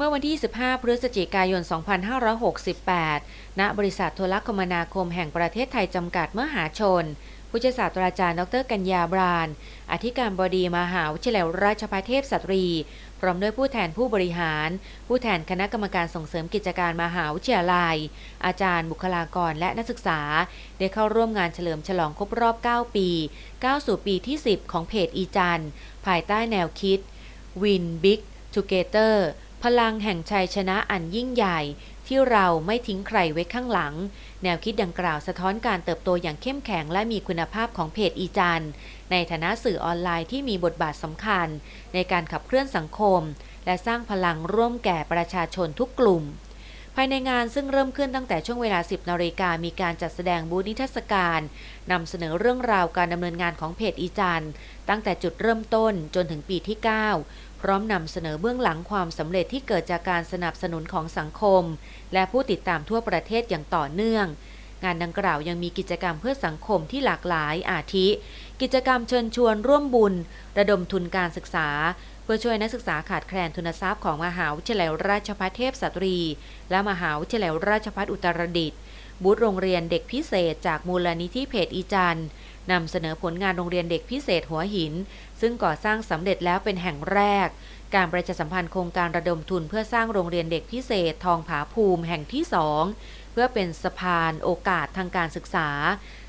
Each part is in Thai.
เมื่อวันที่15พฤศจิกายน 2568 ณ บริษัทโทรคมนาคมแห่งประเทศไทยจำกัดมหาชน ผู้ช่วยศาสตราจารย์ ดรกัญญาบรานอธิการบดีมหาวิทยาลัยราชภัฏเทพสตรี พร้อมด้วยผู้แทนผู้บริหาร ผู้แทนคณะกรรมการส่งเสริมกิจการมหาวิทยาลัย อาจารย์บุคลากรและนักศึกษา ได้เข้าร่วมงานเฉลิมฉลองครบรอบ 9 ปีก้าวสู่ปีที่ 10 ของเพจอีจันภายใต้แนวคิด Win Big Together พลังแห่งชัยชนะอันยิ่งใหญ่ที่เราไม่ทิ้งใครไว้ข้างหลัง แนวคิดดังกล่าวสะท้อนการเติบโตอย่างเข้มแข็งและมีคุณภาพของเพจอีจันในฐานะสื่อออนไลน์ที่มีบทบาทสำคัญ ในการขับเคลื่อนสังคม และสร้างพลังร่วมแก่ประชาชนทุกกลุ่ม ภายในงานซึ่งเริ่มขึ้นตั้งแต่ช่วงเวลา 10นาฬิกามีการจัดแสดงบูธนิทรรศการนำเสนอเรื่องราวการดำเนินงานของเพจอีจันตั้งแต่จุดเริ่มต้นจนถึงปีที่ 9 พร้อมนำเสนอเบื้องหลังความสำเร็จที่เกิดจากการสนับสนุนของสังคม และผู้ติดตามทั่วประเทศอย่างต่อเนื่อง งานดังกล่าวยังมีกิจกรรมเพื่อสังคมที่หลากหลายอาทิ กิจกรรมเชิญชวนร่วมบุญ ระดมทุนการศึกษา เพื่อช่วยนักศึกษาขาดแคลนทุนทรัพย์ของมหาวิทยาลัยราชภัฏเทพสตรี และมหาวิทยาลัยราชภัฏอุตรดิตถ์บูธโรงเรียนเด็กพิเศษจากมูลนิธิเพจอีจันทร์ นำเสนอผลงานโรงเรียนเด็กพิเศษหัวหิน ซึ่งก่อสร้างสำเร็จแล้วเป็นแห่งแรก การประชาสัมพันธ์โครงการระดมทุนเพื่อสร้างโรงเรียนเด็กพิเศษทองผาภูมิแห่งที่สองเพื่อเป็นสะพานโอกาสทางการศึกษา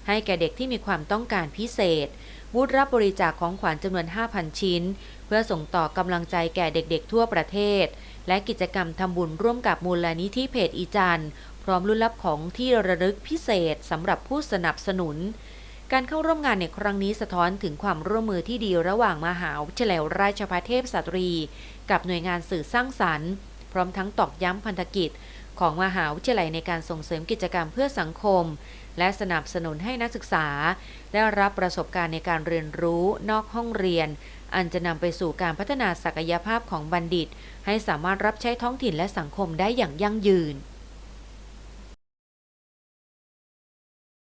ให้แก่เด็กที่มีความต้องการพิเศษบูธรับบริจาคของขวัญจำนวน 5,000 ชิ้น เพื่อส่งต่อกำลังใจแก่เด็กๆทั่วประเทศ และกิจกรรมทำบุญร่วมกับมูลนิธิเพจอีจัน พร้อมรุ่นรับของที่ระลึกพิเศษสำหรับผู้สนับสนุน การเข้าร่วมงานในครั้งนี้สะท้อนถึงความร่วมมือที่ดีระหว่างมหาวิทยาลัยราชภัฏเทพสตรี กับหน่วยงานสื่อสร้างสรรค์ พร้อมทั้งตอกย้ำพันธกิจ ของมหาวิทยาลัยในการส่งเสริมกิจกรรมเพื่อสังคม และสนับสนุนให้นักศึกษา ได้รับประสบการณ์ในการเรียนรู้นอกห้องเรียน อันจะนำไปสู่การพัฒนาศักยภาพของบัณฑิต ให้สามารถรับใช้ท้องถิ่นและสังคมได้อย่างยั่งยืน